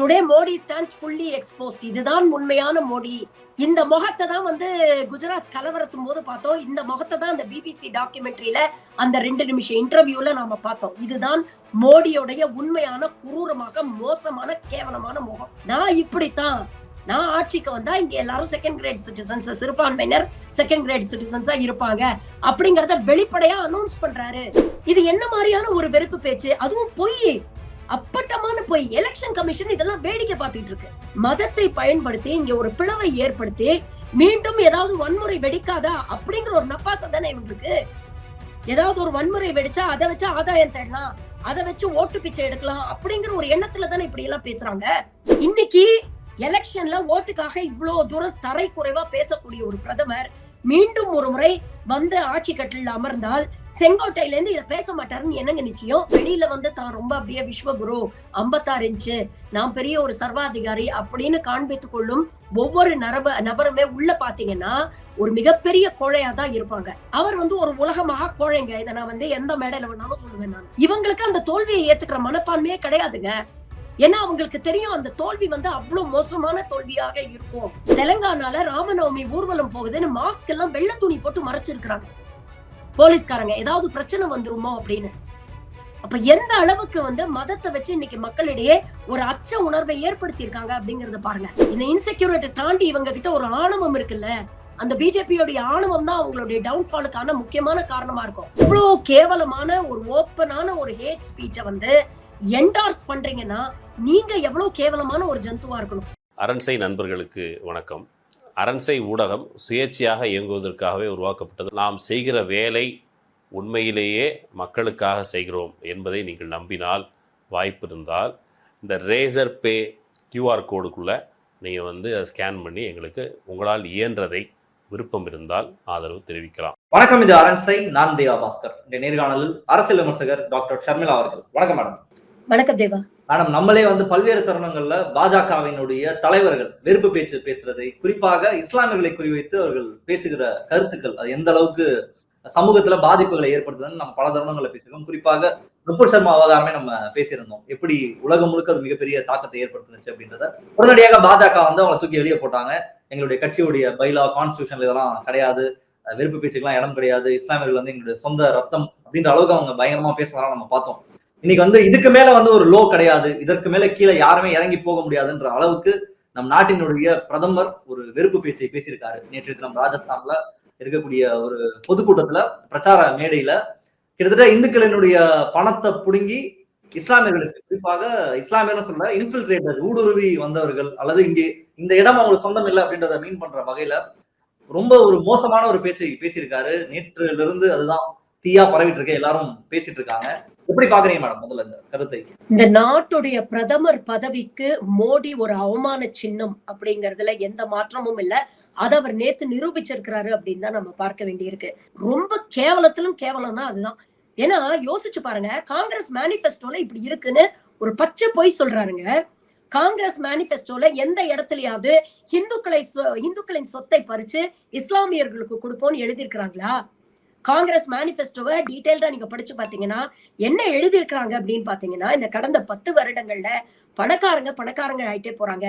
Today Modi stands fully exposed இதுதான் உண்மையான மோடி இந்த முகத்தை தான் வந்து குஜராத் கலவரத்தும் போது பார்த்தோம். இந்த முகத்தை தான் அந்த பிபிசி டாக்குமெண்ட்ரியில அந்த ரெண்டு நிமிஷம் இன்டர்வியூல நாம பார்த்தோம். இதுதான் மோடியோடைய உண்மையான குரூரமாக மோசமான கேவலமான முகம். நான் இப்படித்தான். நான் ஆட்சிக்கு வந்தா இங்க எல்லாரும் செகண்ட் கிரேட் சிட்டிசன்ஸ் சிறுபான்மையினர் செகண்ட் கிரேட் சிட்டிசன்ஸா இருப்பாங்க. அப்படிங்கறத வெளிப்படையா அனௌன்ஸ் பண்றாரு. இது என்ன மாதிரியான ஒரு வெறுப்பு பேச்சு? அதுவும் பொய். அப்பட்டமான போய் எலெக்ஷன் கமிஷன் இதெல்லாம் வேடிக்கை பார்த்துட்டு இருக்கு. மதத்தை பயன்படுத்தி இங்க ஒரு பிளவை ஏற்படுத்தி மீண்டும் ஏதாவது வன்முறை வெடிக்காதா அப்படிங்கிற ஒரு நப்பாசம் தானே இவங்களுக்கு? ஏதாவது ஒரு வன்முறை வெடிச்சா அதை வச்சு ஆதாயம் தேடலாம் அதை வச்சு ஓட்டு பிச்சை எடுக்கலாம் அப்படிங்கிற ஒரு எண்ணத்துல தானே இப்படி எல்லாம் பேசுறாங்க? இன்னைக்கு எலெக்ஷன்ல ஓட்டுக்காக இவ்வளவு தூரம் தரை குறைவா பேசக்கூடிய ஒரு பிரதமர் மீண்டும் ஒரு முறை வந்து ஆட்சி கட்டில அமர்ந்தால் செங்கோட்டையில இருந்து இதை பேச மாட்டாருன்னு என்னங்க நிச்சயம்? வெளியில வந்து தான் ரொம்ப அப்படியே விஸ்வகுரு ஐம்பத்தாறு இன்ச்சு நான் பெரிய ஒரு சர்வாதிகாரி அப்படின்னு காண்பித்துக் கொள்ளும் ஒவ்வொரு நரப நபருமே உள்ள பாத்தீங்கன்னா ஒரு மிகப்பெரிய கோழையா தான் இருப்பாங்க. அவர் வந்து ஒரு உலகமாக கோழைங்க. இதை நான் வந்து எந்த மேடையில வேணாலும் சொல்லுவேன் நான். இவங்களுக்கு அந்த தோல்வியை ஏத்துக்கிற மனப்பான்மையே கிடையாதுங்க. ஏன்னா அவங்களுக்கு தெரியும் அந்த தோல்வி வந்து அவ்வளவு மோசமான தோல்வியாக இருக்கும். தெலங்கானால ராமநவமி ஊர்வலம் போகுதுன்னு மாஸ்க் எல்லாம் வெள்ளை துணி போட்டு மறைச்சிருக்கிறாங்க. போலீஸ்காரங்க ஏதாவது பிரச்சனை வந்துருமோ அப்படின்னு. அப்ப எந்த அளவுக்கு வந்து மதத்தை வச்சு இன்னைக்கு மக்களிடையே ஒரு அச்ச உணர்வை ஏற்படுத்தி இருக்காங்க அப்படிங்கறத பாருங்க. இந்த இன்செக்யூரிட்டி தாண்டி இவங்க கிட்ட ஒரு ஆணவம் இருக்குல்ல அந்த பிஜேபியோடைய ஆணவம் தான் அவங்களுடைய டவுன்ஃபாலுக்கான முக்கியமான காரணமா இருக்கும். இவ்வளவு கேவலமான ஒரு ஓப்பனான ஒரு ஹேட் ஸ்பீச்சை வந்து என்டார்ஸ் பண்றீங்கன்னா நீங்க எவ்வளவு கேவலமான ஒரு ஜந்துவா இருக்கணும். அரண்சை நண்பர்களுக்கு வணக்கம். அரண்சை ஊடகம் சுயேட்சையாக இயங்குவதற்காகவே உருவாக்கப்பட்டது. நாம் செய்கிற வேலை உண்மையிலேயே மக்களுக்காக செய்கிறோம் என்பதை நீங்கள் நம்பினால் வாய்ப்பு இருந்தால் இந்த ரேசர் பே கியூஆர் கோடுக்குள்ளே நீங்கள் வந்து அதை ஸ்கேன் பண்ணி எங்களுக்கு உங்களால் இயன்றதை விருப்பம் இருந்தால் ஆதரவு தெரிவிக்கலாம். வணக்கம் இது அரண்சை நான் தேவா பாஸ்கர். இந்த நேர்காணலில் அரசியல் விமர்சகர் டாக்டர் ஷர்மிளா அவர்கள். வணக்கம் மேடம். வணக்கம் தேவா. மேடம் நம்மளே வந்து பல்வேறு தருணங்கள்ல பாஜகவினுடைய தலைவர்கள் வெறுப்பு பேச்சு பேசுறதை குறிப்பாக இஸ்லாமியர்களை குறிவைத்து அவர்கள் பேசுகிற கருத்துக்கள் அது எந்த அளவுக்கு சமூகத்துல பாதிப்புகளை ஏற்படுத்துதுன்னு நம்ம பல தருணங்களை பேசியிருக்கோம். குறிப்பாக நுப்பூர் சர்மா அவதாரமே நம்ம பேசியிருந்தோம். எப்படி உலகம் முழுக்க அது மிகப்பெரிய தாக்கத்தை ஏற்படுத்துனுச்சு அப்படின்றத. உடனடியாக பாஜக வந்து அவங்களை தூக்கி வெளியே போட்டாங்க. எங்களுடைய கட்சியுடைய பைலா கான்ஸ்டியூஷன் இதெல்லாம் கிடையாது. அஹ் வெறுப்பு பேச்சுக்கெல்லாம் இடம் கிடையாது. இஸ்லாமியர்கள் வந்து எங்களுடைய சொந்த ரத்தம் அப்படின்ற அளவுக்கு அவங்க பயங்கரமா பேசுறதெல்லாம் நம்ம பார்த்தோம். இன்னைக்கு வந்து இதுக்கு மேல வந்து ஒரு லோ கிடையாது. இதற்கு மேல கீழே யாருமே இறங்கி போக முடியாதுன்ற அளவுக்கு நம் நாட்டினுடைய பிரதமர் ஒரு வெறுப்பு பேச்சை பேசியிருக்காரு. நேற்று தினம் ராஜஸ்தான்ல இருக்கக்கூடிய ஒரு பொதுக்கூட்டத்துல பிரச்சார மேடையில கிட்டத்தட்ட இந்துக்களினுடைய பணத்தை புடுங்கி இஸ்லாமியர்களுக்கு குறிப்பாக இஸ்லாமியர்னு சொல்ல இன்ஃபில்ட்ரேட்டர் ஊடுருவி வந்தவர்கள் அல்லது இங்கே இந்த இடம் அவங்களுக்கு சொந்தம் இல்லை அப்படின்றத மீன் பண்ற வகையில ரொம்ப ஒரு மோசமான ஒரு பேச்சை பேசியிருக்காரு. நேற்றுல இருந்து அதுதான் தீயா பரவிட்டு இருக்க எல்லாரும் பேசிட்டு இருக்காங்க. எப்படி பாக்குறீங்க மேடம் முதல்ல இந்த கருத்தை? இந்த நாட்டுடைய பிரதமர் பதவிக்கு மோடி ஒரு அவமான சின்னம் அப்படிங்கறதுல எந்த மாற்றமும் இல்ல. அதை அவர் நேத்து நிரூபிச்சிருக்கிறாரு அப்படின்னு தான் நம்ம பார்க்க வேண்டியிருக்கு. ரொம்ப கேவலத்திலும் கேவலம்னா அதுதான். ஏன்னா யோசிச்சு பாருங்க காங்கிரஸ் மேனிபெஸ்டோல இப்படி இருக்குன்னு ஒரு பச்சை பொய் சொல்றாருங்க. காங்கிரஸ் மேனிபெஸ்டோல எந்த இடத்துலயாவது இந்துக்களை சொ- இந்துக்களின் சொத்தை பறிச்சு இஸ்லாமியர்களுக்கு கொடுப்போம்னு எழுதியிருக்கிறாங்களா? காங்கிரஸ் மேனிஃபெஸ்டோவை டீடைல்டா நீங்க படிச்சு பாத்தீங்கன்னா என்ன எழுதியிருக்கிறாங்க அப்படின்னு பாத்தீங்கன்னா இந்த கடந்த பத்து வருடங்கள்ல பணக்காரங்க பணக்காரங்க ஆயிட்டே போறாங்க.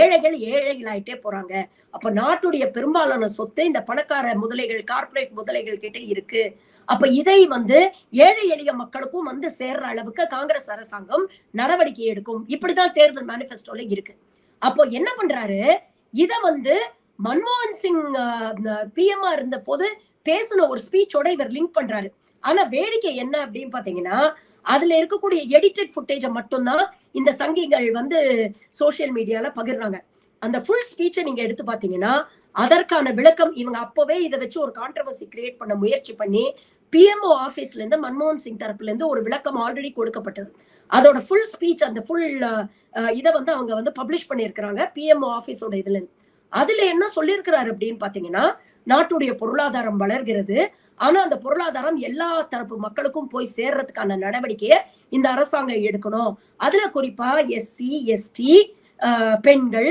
ஏழைகள் ஏழைகள் ஆயிட்டே போறாங்க. அப்ப நாட்டுடைய பெரும்பாலான சொத்து இந்த பணக்கார முதலைகள் கார்ப்பரேட் முதலைகள் கிட்ட இருக்கு. அப்ப இதை வந்து ஏழை எளிய மக்களுக்கும் வந்து சேர்ற அளவுக்கு காங்கிரஸ் அரசாங்கம் நடவடிக்கை எடுக்கும். இப்படிதான் தேர்தல் மேனிஃபெஸ்டோல இருக்கு. அப்போ என்ன பண்றாரு? இத வந்து மன்மோகன் சிங் பிஎம்ஆ இருந்த போது பேசின ஒரு ஸ்பீச்சோட இவர் லிங்க் பண்றாரு. ஆனா வேடிக்கை என்ன அப்படின்னு பாத்தீங்கன்னா அதுல இருக்கக்கூடிய எடிட்டட் ஃபுட்டேஜை மட்டும்தான் இந்த சங்கிகள் வந்து சோசியல் மீடியால பகிர்றாங்க. அந்த ஃபுல் ஸ்பீச்சை நீங்க எடுத்து பாத்தீங்கன்னா அதற்கான விளக்கம் இவங்க அப்பவே இதை வச்சு ஒரு கான்ட்ரவர்சி கிரியேட் பண்ண முயற்சி பண்ணி பிஎம்ஓ ஆபீஸ்ல இருந்து மன்மோகன் சிங் தரப்புல இருந்து ஒரு விளக்கம் ஆல்ரெடி கொடுக்கப்பட்டது. அதோட ஃபுல் ஸ்பீச் அந்த ஃபுல் இதை வந்து அவங்க வந்து பப்ளிஷ் பண்ணியிருக்கிறாங்க பிஎம்ஓ ஆபீஸோட இதுல அதுல என்ன சொல்லியிருக்கிறாரு அப்படின்னு பாத்தீங்கன்னா நாட்டுடைய பொருளாதாரம் வளர்கிறது. ஆனா அந்த பொருளாதாரம் எல்லா தரப்பு மக்களுக்கும் போய் சேர்றதுக்கான நடவடிக்கையை இந்த அரசாங்கம் எடுக்கணும். அதுல குறிப்பா எஸ்சி எஸ்டி பெண்கள்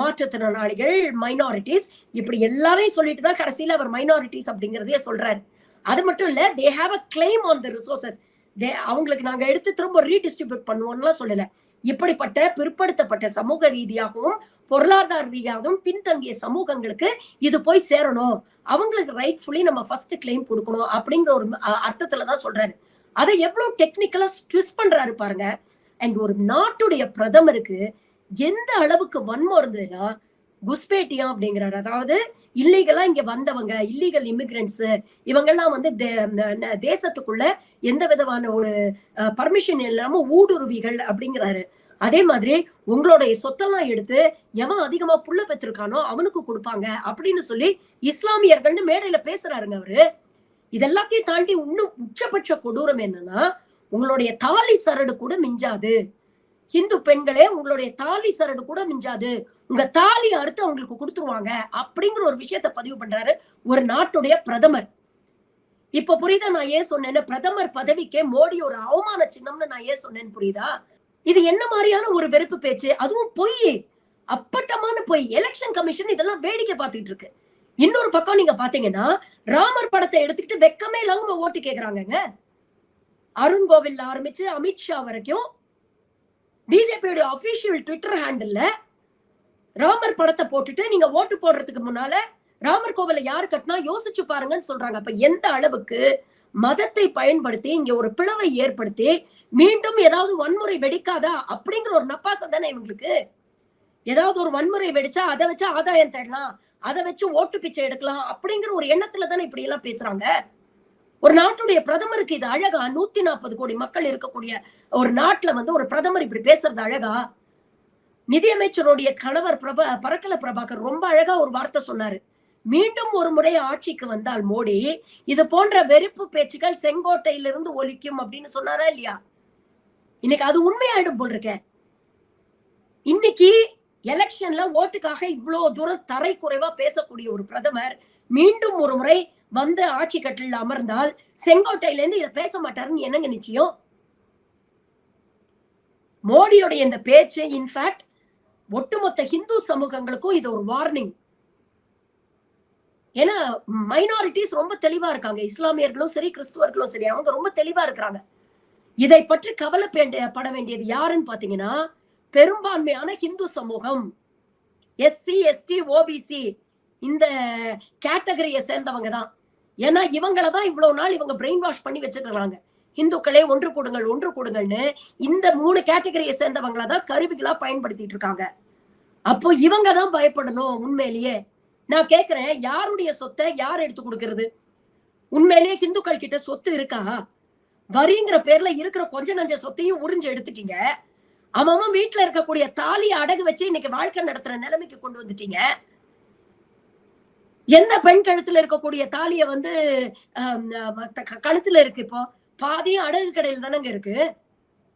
மாற்றுத்திறனாளிகள் மைனாரிட்டிஸ் இப்படி எல்லாரையும் சொல்லிட்டு தான் கடைசியில அவர் மைனாரிட்டிஸ் அப்படிங்கிறதே சொல்றாரு. அது மட்டும் இல்ல they have a claim on the resources they அவங்களுக்கு நாங்க எடுத்து திரும்ப ரீடிஸ்ட்ரிபியூட் பண்ணுவோம்லாம் சொல்லல. இப்படிப்பட்ட பிற்படுத்தப்பட்ட சமூக ரீதியாகவும் பொருளாதார ரீதியாகவும் பின்தங்கிய சமூகங்களுக்கு இது போய் சேரணும். அவங்களுக்கு ரைட்ஃபுல்லி நம்ம ஃபர்ஸ்ட் கிளைம் கொடுக்கணும் அப்படிங்கிற ஒரு அர்த்தத்துல தான் சொல்றாரு. அதை எவ்வளவு டெக்னிக்கலா ட்விஸ்ட் பண்றாரு பாருங்க. அண்ட் ஒரு நாட்டுடைய பிரதமருக்கு எந்த அளவுக்கு வன்மம் இருந்ததுன்னா குஸ்பேட்டியா அப்படிங்கிறாரு. அதாவது இல்லீகலா இங்க வந்தவங்க இல்லீகல் இமிகிரண்ட்ஸ் இவங்கெல்லாம் வந்து தே- தேசத்துக்குள்ள எந்த விதமான ஒரு பர்மிஷன் இல்லாம ஊடுருவிகள் அப்படிங்கிறாரு. அதே மாதிரி உங்களுடைய சொத்தெல்லாம் எடுத்து எவன் அதிகமா புள்ள பெற்றிருக்கானோ அவனுக்கு கொடுப்பாங்க அப்படின்னு சொல்லி இஸ்லாமியர்கள்னு மேடையில பேசுறாருங்க அவரு. இதெல்லாத்தையும் தாண்டி இன்னும் உச்சபட்ச கொடூரம் என்னன்னா உங்களுடைய தாலி சரடு கூட மிஞ்சாது. இந்து பெண்களே உங்களுடைய தாலி சரடு கூட மிஞ்சாது. உங்க தாலி அறுத்து அவங்களுக்கு கொடுத்துருவாங்க அப்படிங்கிற ஒரு விஷயத்த பதிவு பண்றாரு ஒரு நாட்டுடைய பிரதமர். இப்ப புரியுதா? நான் ஏன் சொன்னேன்னு பிரதமர் பதவிக்கே மோடி ஒரு அவமான சின்னம்னு நான் ஏன் சொன்னேன்னு புரியுதா? இது என்ன மாதிரியான ஒரு வெறுப்பு பேச்சு? அதுவும் பொய். அப்பட்டமான பொய். எலெக்ஷன் கமிஷன் இதெல்லாம் வேடிக்கை பார்த்துட்டு இருக்கு. இன்னொரு பக்கம் நீங்க பாத்தீங்கன்னா ராமர் படத்தை எடுத்துக்கிட்டு வெக்கமே இல்லாம ஓட்டு கேக்குறாங்க அருண் கோவில் ஆரம்பிச்சு அமித்ஷா வரைக்கும் பிஜேபியோட அபிஷியல் ட்விட்டர் ஹேண்டில் ராமர் படத்தை போட்டுட்டு நீங்க ஓட்டு போடுறதுக்கு முன்னால ராமர் கோவில யார் கட்டினா யோசிச்சு பாருங்கன்னு சொல்றாங்க. அப்ப எந்த அளவுக்கு மதத்தை பயன்படுத்தி இங்க ஒரு பிளவை ஏற்படுத்தி மீண்டும் ஏதாவது வன்முறை வெடிக்காதா அப்படிங்கிற ஒரு நப்பாசம் தானே இவங்களுக்கு? ஏதாவது ஒரு வன்முறை வெடிச்சா அதை வச்சு ஆதாயம் தேடலாம் அதை வச்சு ஓட்டு பிச்சை எடுக்கலாம் அப்படிங்கிற ஒரு எண்ணத்துல தானே இப்படி எல்லாம் பேசுறாங்க? ஒரு நாட்டுடைய பிரதமருக்கு இது அழகா நூத்தி நாற்பது கோடி மக்கள் இருக்கக்கூடிய ஒரு நாட்டுல வந்து ஒரு பிரதமர் இப்படி பேசுறது அழகா? நிதியமைச்சருடைய கணவர் பிரபா பரக்கல பிரபாகர் ரொம்ப அழகா ஒரு வார்த்தை சொன்னாரு. மீண்டும் ஒரு முறை ஆட்சிக்கு வந்தால் மோடி இது போன்ற வெறுப்பு பேச்சுக்கள் செங்கோட்டையிலிருந்து ஒலிக்கும் அப்படின்னு சொன்னாரா இல்லையா? இன்னைக்கு அது உண்மையாயிடும் போல் இருக்க. இன்னைக்கு எலெக்ஷன்ல ஓட்டுக்காக இவ்வளவு தூரம் தரை குறைவா பேசக்கூடிய ஒரு பிரதமர் மீண்டும் ஒரு முறை வந்து ஆட்சி கட்டில் அமர்ந்தால் செங்கோட்டையில இருந்து இதை பேச மாட்டாருன்னு என்னங்க நிச்சயம்? மோடியுடைய இந்த பேச்சு இன்ஃபேக்ட் ஒட்டுமொத்த ஹிந்து சமூகங்களுக்கும் இது ஒரு வார்னிங் ஏன்னா மைனாரிட்டிஸ் ரொம்ப தெளிவா இருக்காங்க. இஸ்லாமியர்களும் சரி கிறிஸ்துவர்களும் சரி அவங்க ரொம்ப தெளிவா இருக்கிறாங்க. இதை பற்றி கவலைப்பட வேண்டியது யாருன்னு பாத்தீங்கன்னா பெரும்பான்மையான ஹிந்து சமூகம். எஸ்சி எஸ்டி ஓபிசி இந்த கேட்டகரியை சேர்ந்தவங்க தான். ஏன்னா இவங்கள தான் இவ்வளவு நாள் இவங்க பிரெயின் வாஷ் பண்ணி வச்சிருக்காங்க இந்துக்களே ஒன்று கூடுங்கள் ஒன்று கூடுங்கள்னு இந்த மூணு கேட்டகரியை சேர்ந்தவங்கள தான் கருவிகளா பயன்படுத்திட்டு இருக்காங்க. அப்போ இவங்க தான் பயப்படணும் உண்மையிலேயே. நான் கேட்கிறேன் யாருடைய சொத்தை யார் எடுத்து கொடுக்கறது? உண்மையிலேயே ஹிந்துக்கள் கிட்ட சொத்து இருக்கா? வரிங்கிற பேர்ல இருக்கிற கொஞ்ச நஞ்ச சொத்தையும் உறிஞ்சு எடுத்துட்டீங்க. அவன் வீட்டுல இருக்கக்கூடிய தாலியை அடகு வச்சு இன்னைக்கு வாழ்க்கை நடத்துற நிலைமைக்கு கொண்டு வந்துட்டீங்க. எந்த பெண் கழுத்துல இருக்கக்கூடிய தாலிய வந்து கழுத்துல இருக்கு இப்போ? பாதியும் அடகு கடையில் தானங்க இருக்கு.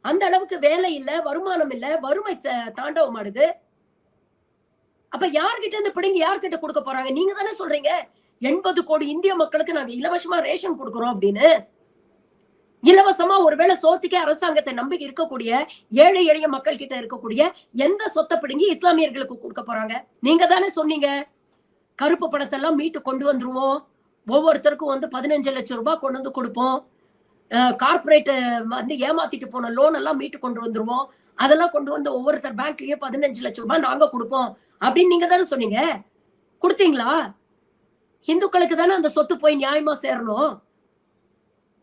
அந்த அளவுக்கு வேலை இல்ல வருமானம் இல்ல வறுமை த- தாண்டவம் ஆடுது. அப்ப யார்கிட்ட இந்த பிடுங்கி யார்கிட்ட கொடுக்க போறாங்க? நீங்க தானே சொல்றீங்க. எண்பது கோடி இந்திய மக்களுக்கு நாங்க இலவசமா ரேஷன் கொடுக்குறோம் அப்படின்னு. இலவசமா ஒருவேளை சோத்துக்கே அரசாங்கத்தை நம்பி இருக்கக்கூடிய ஏழை எளிய மக்கள் கிட்ட இருக்கக்கூடிய எந்த சொத்தை பிடுங்கி இஸ்லாமியர்களுக்கு கொடுக்க போறாங்க? நீங்க தானே சொன்னீங்க. கருப்பு பணத்தெல்லாம் மீட்டு கொண்டு வந்துருவோம். ஒவ்வொருத்தருக்கும் வந்து பதினஞ்சு லட்சம் ரூபாய் கொண்டு வந்து கொடுப்போம். கார்பரேட் வந்து ஏமாத்திட்டு போன லோன் எல்லாம் மீட்டு கொண்டு வந்துருவோம். அதெல்லாம் கொண்டு வந்து ஒவ்வொருத்தர் பேங்க்லயே பதினஞ்சு லட்சம் ரூபாய் நாங்க கொடுப்போம். அப்படின்னு நீங்க தானே சொன்னீங்க? கொடுத்தீங்களா? இந்துக்களுக்கு தானே அந்த சொத்து போய் நியாயமா சேரணும்.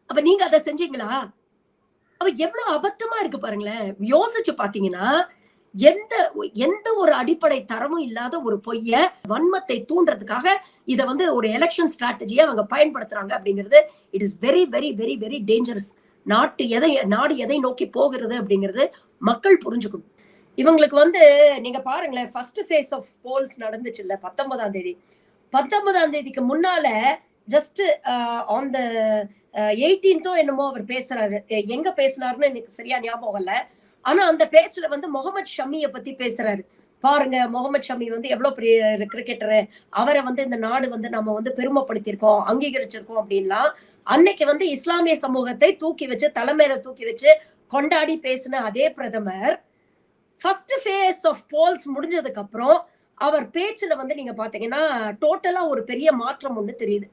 அப்ப நீங்க அதை செஞ்சீங்களா? அப்ப எவ்வளவு அபத்தமா இருக்கு பாருங்களேன். யோசிச்சு பாத்தீங்கன்னா எந்த எந்த ஒரு அடிப்படை தரமும் இல்லாத ஒரு பொய்ய வன்மத்தை தூண்டுறதுக்காக இத வந்து ஒரு எலெக்ஷன் ஸ்ட்ராட்டஜியை அவங்க பயன்படுத்துறாங்க அப்படிங்கிறது it is very very very very dangerous நாட்டு எதை நாடு எதை நோக்கி போகிறது அப்படிங்கிறது மக்கள் புரிஞ்சுக்கணும். இவங்களுக்கு வந்து நீங்க பாருங்களேன் ஃபர்ஸ்ட் ஃபேஸ் ஆஃப் போல்ஸ் நடந்துச்சு இல்ல பத்தொன்பதாம் தேதி. பத்தொன்பதாம் தேதிக்கு முன்னால ஜஸ்ட் ஆன் த எயிட்டீன்த்தோ என்னமோ அவர் பேசுறாரு. எங்க பேசினாருன்னு எனக்கு சரியா ஞாபகம் இல்லை. ஆனா அந்த பேச்சுல வந்து முகமது ஷமிய பத்தி பேசுறாரு. பாருங்க முகமது ஷமி வந்து எவ்வளவு பெரிய கிரிக்கெட்டரு அவரை வந்து இந்த நாடு வந்து நம்ம வந்து பெருமைப்படுத்தியிருக்கோம் அங்கீகரிச்சிருக்கோம் அப்படின்லாம். அன்னைக்கு வந்து இஸ்லாமிய சமூகத்தை தூக்கி வச்சு தலைமையில தூக்கி வச்சு கொண்டாடி பேசின அதே பிரதமர் ஃபர்ஸ்ட் ஃபேஸ் ஆஃப் போல்ஸ் முடிஞ்சதுக்கு அப்புறம் அவர் பேச்சுல வந்து நீங்க பாத்தீங்கன்னா டோட்டலா ஒரு பெரிய மாற்றம் ஒண்ணு தெரியுது.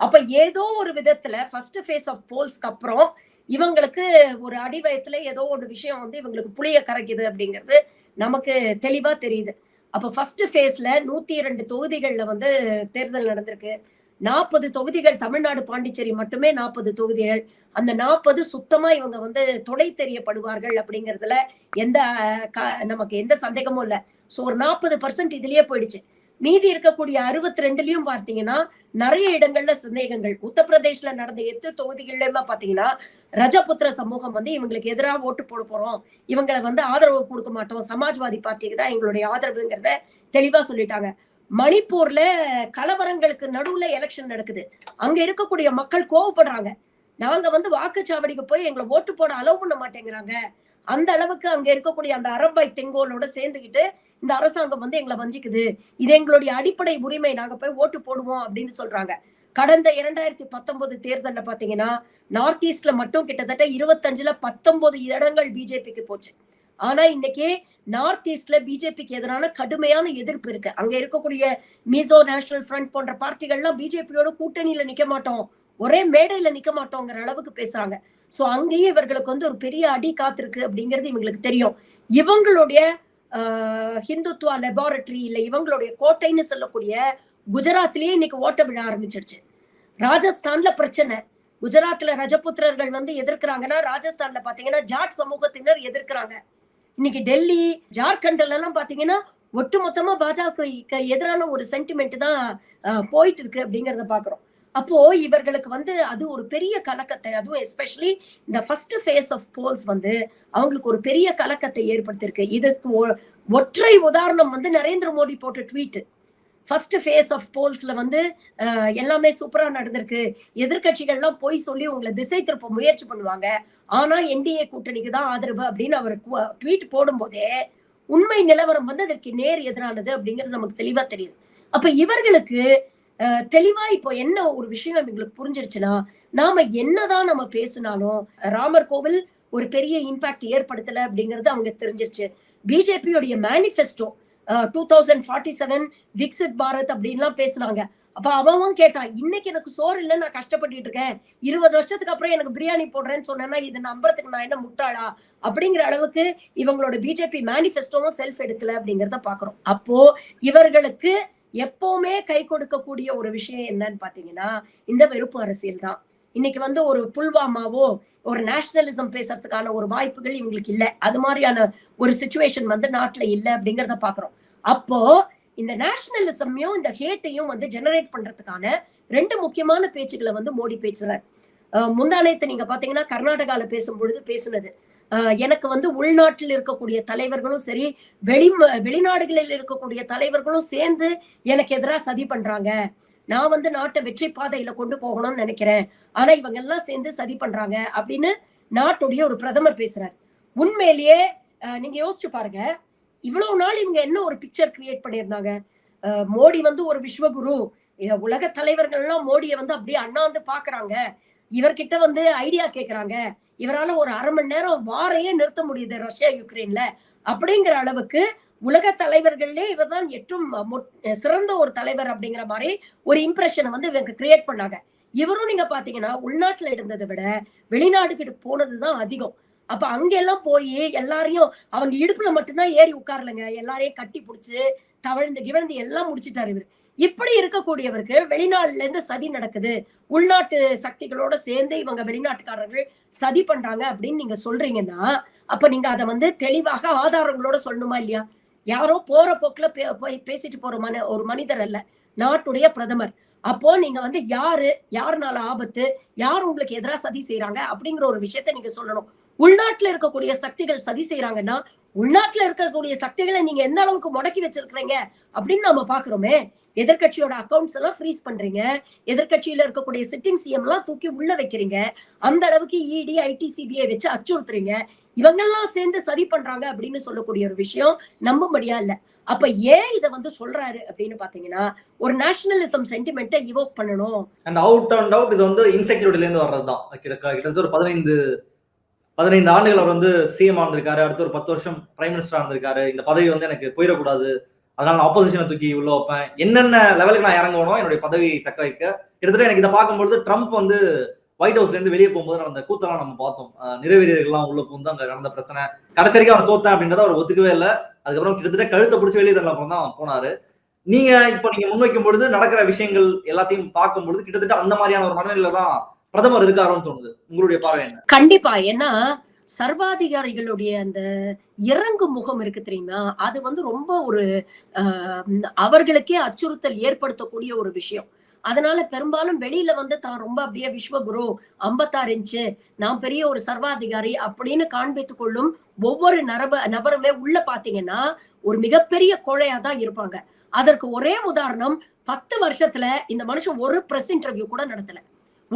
அப்ப ஏதோ ஒரு விதத்துல ஃபர்ஸ்ட் ஃபேஸ் ஆஃப் போல்ஸ்க்கு அப்புறம் இவங்களுக்கு ஒரு அடிவயத்துல ஏதோ ஒரு விஷயம் வந்து இவங்களுக்கு புளிய கரைக்குது அப்படிங்கிறது நமக்கு தெளிவா தெரியுது. அப்ப ஃபர்ஸ்ட் ஃபேஸ்ல நூத்தி இரண்டு தொகுதிகள்ல வந்து தேர்தல் நடந்திருக்கு. நாற்பது தொகுதிகள் தமிழ்நாடு பாண்டிச்சேரி மட்டுமே நாற்பது தொகுதிகள். அந்த நாற்பது சுத்தமா இவங்க வந்து தொடை தெரியப்படுவார்கள் அப்படிங்கறதுல எந்த க- நமக்கு எந்த சந்தேகமும் இல்ல. சோ ஒரு நாற்பது பர்சன்ட் இதுலயே போயிடுச்சு. மீதி இருக்கக்கூடிய அறுபத்தி ரெண்டுலயும் பார்த்தீங்கன்னா நிறைய இடங்கள்ல சந்தேகங்கள் உத்தரப்பிரதேஷ்ல நடந்த எட்டு தொகுதிகள்லயுமே பாத்தீங்கன்னா ரஜபுத்திர சமூகம் வந்து இவங்களுக்கு எதிராக ஓட்டு போட போறோம். இவங்களை வந்து ஆதரவு கொடுக்க மாட்டோம். சமாஜ்வாதி பார்ட்டிக்கு தான் எங்களுடைய ஆதரவுங்கிறத தெளிவா சொல்லிட்டாங்க. மணிப்பூர்ல கலவரங்களுக்கு நடுவுல எலெக்ஷன் நடக்குது. அங்க இருக்கக்கூடிய மக்கள் கோவப்படுறாங்க. நாங்க வந்து வாக்குச்சாவடிக்கு போய் எங்களை ஓட்டு போட அலோவ் பண்ண மாட்டேங்கிறாங்க. அந்த அளவுக்கு அங்க இருக்கக்கூடிய அந்த அரம்பை தெங்கோலோட சேர்ந்துக்கிட்டு இந்த அரசாங்கம் வந்து எங்களை வஞ்சிக்குது. இது எங்களுடைய அடிப்படை உரிமை. நாங்க போய் ஓட்டு போடுவோம் அப்படின்னு சொல்றாங்க. கடந்த இரண்டாயிரத்தி பத்தொன்பது தேர்தல்ல பாத்தீங்கன்னா நார்த் ஈஸ்ட்ல மட்டும் கிட்டத்தட்ட இருபத்தஞ்சுல பத்தொன்பது இடங்கள் பிஜேபிக்கு போச்சு. ஆனா இன்னைக்கு நார்த் ஈஸ்ட்ல பிஜேபிக்கு எதிரான கடுமையான எதிர்ப்பு இருக்கு. அங்க இருக்கக்கூடிய மீசோ நேஷனல் ஃப்ரண்ட் போன்ற பார்ட்டிகள்லாம் பிஜேபியோட கூட்டணியில நிக்க மாட்டோம். ஒரே மேடையில நிக்க மாட்டோங்கிற அளவுக்கு பேசுறாங்க. சோ அங்கேயே இவர்களுக்கு வந்து ஒரு பெரிய அடி காத்திருக்கு அப்படிங்கிறது இவங்களுக்கு தெரியும். இவங்களுடைய ஆஹ், ஹிந்துத்வா லெபார்டரி இல்ல இவங்களுடைய கோட்டைன்னு சொல்லக்கூடிய குஜராத்லயே இன்னைக்கு ஓட்ட விழ ஆரம்பிச்சிருச்சு. ராஜஸ்தான்ல பிரச்சனை. குஜராத்ல ரஜபுத்திரர்கள் வந்து எதிர்க்கிறாங்கன்னா ராஜஸ்தான்ல பாத்தீங்கன்னா ஜாட் சமூகத்தினர் எதிர்க்கிறாங்க. இன்னைக்கு டெல்லி ஜார்க்கண்ட்ல எல்லாம் பாத்தீங்கன்னா ஒட்டுமொத்தமா பாஜக எதிரான ஒரு சென்டிமெண்ட் தான் போயிட்டு இருக்கு அப்படிங்கறத பாக்குறோம். அப்போ இவர்களுக்கு வந்து அது ஒரு பெரிய கலக்கத்தை அதுவும் எஸ்பெஷலி இந்த ஃபர்ஸ்ட் ஃபேஸ் ஆஃப் போல்ஸ் வந்து அவங்களுக்கு ஒரு பெரிய கலக்கத்தை ஏற்படுத்தியிருக்கு. இதுக்கு ஒ- ஒற்றை உதாரணம் வந்து நரேந்திர மோடி போட்ட ட்வீட் ஃபர்ஸ்ட் ஃபேஸ் ஆஃப் போல்ஸ்ல வந்து எல்லாமே சூப்பரா நடந்திருக்கு. எதிர்க்கட்சிகள்லாம் போய் சொல்லி உங்களை திசை திருப்ப முயற்சி பண்ணுவாங்க. ஆனா என்டிஏ கூட்டணிக்கு தான் ஆதரவு அப்படின்னு அவர் ட்வீட் போடும்போதே உண்மை நிலவரம் வந்து அதற்கு நேர் எதிரானது அப்படிங்கிறது நமக்கு தெளிவா தெரியுது. அப்ப இவர்களுக்கு தெளிவா இப்போ என்ன ஒரு விஷயம் இவங்களுக்கு புரிஞ்சிருச்சுன்னா நாம என்னதான் நம்ம பேசினாலும் ராமர் கோவில் ஒரு பெரிய இம்பாக்ட் ஏற்படுத்தல அப்படிங்கிறது அவங்க தெரிஞ்சிருச்சு. பிஜேபியோடைய manifesto two thousand forty seven Viksit Bharat அப்படின்லாம் பேசுனாங்க. அப்ப அவன் கேட்டான் இன்னைக்கு எனக்கு சோறு இல்ல நான் கஷ்டப்பட்டுட்டு இருக்கேன். இருபது வருஷத்துக்கு அப்புறம் எனக்கு பிரியாணி போடுறேன்னு சொன்னேன்னா இது நம்புறதுக்கு நான் என்ன முட்டாளா? அப்படிங்கிற அளவுக்கு இவங்களோட பிஜேபி மேனிஃபெஸ்டோவும் செல்ஃப் எடுக்கல அப்படிங்கறத பாக்குறோம். அப்போ இவர்களுக்கு எப்பவுமே கை கொடுக்கக்கூடிய ஒரு விஷயம் என்னன்னு பாத்தீங்கன்னா இந்த வெறுப்பு அரசியல் தான் இன்னைக்கு வந்து ஒரு புல்வாமாவோ ஒரு நேஷனலிசம் பேசுறதுக்கான ஒரு வாய்ப்புகள் இவங்களுக்கு இல்ல. அது மாதிரியான ஒரு சுச்சுவேஷன் வந்து நாட்டுல இல்ல அப்படிங்கறத பாக்குறோம் அப்போ இந்த நேஷனலிசமையும் இந்த ஹேட்டையும் வந்து ஜெனரேட் பண்றதுக்கான ரெண்டு முக்கியமான பேச்சுக்களை வந்து மோடி பேசுறாரு. அஹ் நீங்க பாத்தீங்கன்னா கர்நாடகால பேசும்பொழுது பேசுனது எனக்கு வந்து உள்நாட்டில் இருக்கக்கூடிய தலைவர்களும் சரி வெளி வெளிநாடுகளில் இருக்கக்கூடிய தலைவர்களும் சேர்ந்து எனக்கு எதிராக சதி பண்றாங்க. நான் வந்து நாட்டை வெற்றி பாதையில கொண்டு போகணும்னு நினைக்கிறேன். ஆனா இவங்க எல்லாம் சேர்ந்து சதி பண்றாங்க அப்படின்னு நாட்டுடைய ஒரு பிரதமர் பேசுறாரு. உண்மையிலேயே நீங்க யோசிச்சு பாருங்க. இவ்வளவு நாள் இவங்க என்ன ஒரு பிக்சர் கிரியேட் பண்ணியிருந்தாங்க? மோடி வந்து ஒரு விஸ்வகுரு. உலக தலைவர்கள்லாம் மோடியை வந்து அப்படியே அண்ணாந்து பாக்குறாங்க. இவர்கிட்ட வந்து ஐடியா கேக்குறாங்க. இவரால ஒரு அரை மணி நேரம் வாரையே நிறுத்த முடியுது ரஷ்யா யுக்ரைன்ல. அப்படிங்கிற அளவுக்கு உலக தலைவர்கள்லேயே இவர் தான் எட்டும் சிறந்த ஒரு தலைவர் அப்படிங்கிற மாதிரி ஒரு இம்ப்ரெஷனை வந்து இவங்க கிரியேட் பண்ணாங்க. இவரும் நீங்க பாத்தீங்கன்னா உள்நாட்டுல இருந்ததை விட வெளிநாடுகிட்ட போனதுதான் அதிகம். அப்ப அங்க எல்லாம் போய் எல்லாரையும் அவங்க இடுப்புல மட்டும்தான் ஏறி உட்காரலங்க. எல்லாரையும் கட்டி புடிச்சு தவழ்ந்து கிவழ்ந்து எல்லாம் முடிச்சிட்டாரு இவர். இப்படி இருக்கக்கூடியவருக்கு வெளிநாட்டுல இருந்து சதி நடக்குது. உள்நாட்டு சக்திகளோட சேர்ந்து இவங்க வெளிநாட்டுக்காரர்கள் சதி பண்றாங்க அப்படின்னு நீங்க சொல்றீங்கன்னா அப்ப நீங்க அதை வந்து தெளிவாக ஆதாரங்களோட சொல்லணுமா இல்லையா? யாரோ போற போக்குல பே- போய் பேசிட்டு போற மன ஒரு மனிதர் அல்ல. நாட்டுடைய பிரதமர். அப்போ நீங்க வந்து யாரு யாருனால ஆபத்து யார் உங்களுக்கு எதிராக சதி செய்யறாங்க அப்படிங்கிற ஒரு விஷயத்த நீங்க சொல்லணும். உள்நாட்டுல இருக்கக்கூடிய சக்திகள் சதி செய்யறாங்கன்னா உள்நாட்டுல இருக்கக்கூடிய சக்திகளை நீங்க எந்த அளவுக்கு முடக்கி வச்சிருக்கிறீங்க அப்படின்னு நம்ம பாக்குறோமே எதிர்க்கட்சியோட அக்கவுண்ட்ஸ் எல்லாம் ஃப்ரீஸ் பண்றீங்க. எதிர்கட்சியில இருக்கக்கூடிய சிட்டிங் சிஎம் எல்லாம் தூக்கி உள்ள வைக்கிறீங்க. அந்த அளவுக்கு இடி ஐடி சிபிஐ வச்சு அச்சுறுத்துறீங்க. இவங்கெல்லாம் சேர்ந்து சதி பண்றாங்க அப்படின்னு சொல்லக்கூடிய ஒரு விஷயம் நம்பும்படியா இல்ல. அப்ப ஏன் இத வந்து சொல்றாரு அப்படின்னு பாத்தீங்கன்னா ஒரு நேஷனலிசம் சென்டிமெண்ட்டை இவோக் பண்ணணும். அண்ட் அவுட் அண்ட் அவுட் இது வந்து இன்செக்யூரிட்டில இருந்து வர்றதுதான். கிட்டத்தட்ட ஒரு பதினைந்து பதினைந்து ஆண்டுகள் அவர் வந்து சிஎம் இருந்திருக்காரு. அடுத்து ஒரு பத்து வருஷம் பிரைம் மினிஸ்டர் இருந்திருக்காரு. இந்த பதவி வந்து எனக்கு போயிடக்கூடாது. அதனால நான் ஆப்போசிஷனை தூக்கி உள்ள வைப்பேன். என்னென்ன லெவலுக்கு நான் இறங்கணும் என்னுடைய பதவி தக்க வைக்க. கிட்டத்தட்ட எனக்கு இதை பார்க்கும்பொழுது ட்ரம்ப் வந்து ஒயிட் ஹவுஸ்ல இருந்து வெளியே போகும்போது நடந்த கூத்தெல்லாம் நம்ம பார்த்தோம். நிறைவேறியர்கள்லாம் உள்ள பூந்து அங்க நடந்த பிரச்சனை. கடைசி வரைக்கும் அவர் தோத்தேன் அப்படின்றத அவர் ஒத்துக்கவே இல்லை. அதுக்கப்புறம் கிட்டத்தட்ட கழுத்தை பிடிச்சி வெளியே தரல அப்புறம் தான் போனாரு. நீங்க இப்ப நீங்க முன்வைக்கும் பொழுது நடக்கிற விஷயங்கள் எல்லாத்தையும் பார்க்கும் பொழுது கிட்டத்தட்ட அந்த மாதிரியான ஒரு மனநிலையில தான் பிரதமர் இருக்காரோன்னு தோணுது. உங்களுடைய பார்வை என்ன? கண்டிப்பா. ஏன்னா சர்வாதிகாரிகளுடைய அந்த இறங்கு முகம் இருக்கு தெரியுமா? அது வந்து ரொம்ப ஒரு அவர்களுக்கே அச்சுறுத்தல் ஏற்படுத்தக்கூடிய ஒரு விஷயம். அதனால பெரும்பாலும் வெளியில வந்து தான் ரொம்ப அப்படியே விஸ்வகுரு ஐம்பத்தாறு இன்ச்சு நான் பெரிய ஒரு சர்வாதிகாரி அப்படின்னு காண்பித்துக் கொள்ளும் ஒவ்வொரு நரப நபருமே உள்ள பாத்தீங்கன்னா ஒரு மிகப்பெரிய கோழையா தான் இருப்பாங்க. அதற்கு ஒரே உதாரணம் பத்து வருஷத்துல இந்த மனுஷன் ஒரு பிரஸ் இன்டர்வியூ கூட நடத்தல.